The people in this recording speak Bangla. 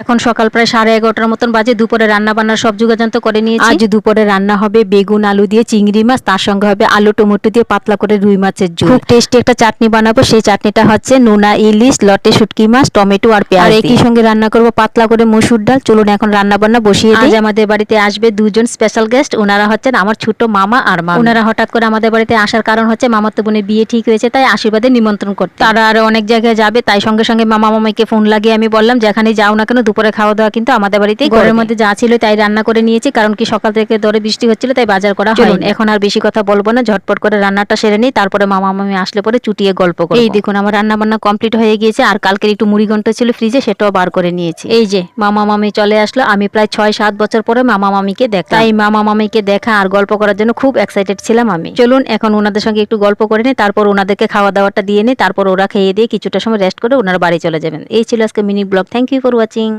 এখন সকাল প্রায় সাড়ে এগারোটার মতন বাজে দুপুরে রান্না বান্না সব যোগাযন্ত্র করে নিয়েছি। আজ দুপুরে রান্না হবে বেগুন আলু দিয়ে চিংড়ি মাছ তার সঙ্গে হবে আলু টমেটো দিয়ে পাতলা করে রুই মাছের ঝোল। খুব টেস্টি একটা চাটনি বানাবো সেই চাটনিটা হচ্ছে নোনা ইলিশ লটে শুটকি মাছ টমেটো আর পেঁয়াজ আর একই সঙ্গে রান্না করব পাতলা করে মসুর ডাল। চলুন এখন রান্না বান্না বসিয়ে আজ আমাদের বাড়িতে আসবে দুজন স্পেশাল গেস্ট ওনারা হচ্ছেন আমার ছোট মামা আর মা ওনারা হঠাৎ করে আমাদের বাড়িতে আসার কারণ হচ্ছে মামাতো বোনের বিয়ে ঠিক হয়েছে তাই আশীর্বাদে নিমন্ত্রণ করতে। তারা আরও অনেক জায়গায় যাবে তাই সঙ্গে সঙ্গে মামা মামাইকে ফোন লাগিয়ে আমি বললাম যেখানে যাও না কেন দুপুরে খাওয়া দাওয়া কিন্তু আমাদের বাড়িতেই ঘরের মধ্যে যা ছিল তাই রান্না করে নিয়েছি কারণ কি সকাল থেকে ধরে বৃষ্টি হচ্ছিল তাই বাজার করা হয় এখন আর বেশি কথা বলব না ঝটপট করে রান্নাটা সেরে নিই তারপরে মামা মামি আসলে পরে চুটিয়ে গল্প করব। এই দেখুন আমার রান্না বান্না কমপ্লিট হয়ে গিয়েছে আর কালকের একটু মুড়ি ঘন্ট ছিল ফ্রিজে সেটাও বার করে নিয়েছি। এই যে মামা মামি চলে আসলো আমি প্রায় ছয় সাত বছর পরে মামা মামিকে দেখা। তাই মামা মামিকে দেখা আর গল্প করার জন্য খুব এক্সাইটেড ছিলাম আমি। চলুন এখন ওনাদের সঙ্গে একটু গল্প করে নিই তারপর ওনাদেরকে খাওয়া দাওয়াটা দিয়ে নিই তারপর ওরা খেয়ে দিয়ে কিছুটা সময় রেস্ট করে ওনার বাড়ি চলে যাবেন। এই ছিল আজকে mini blog thank you for watching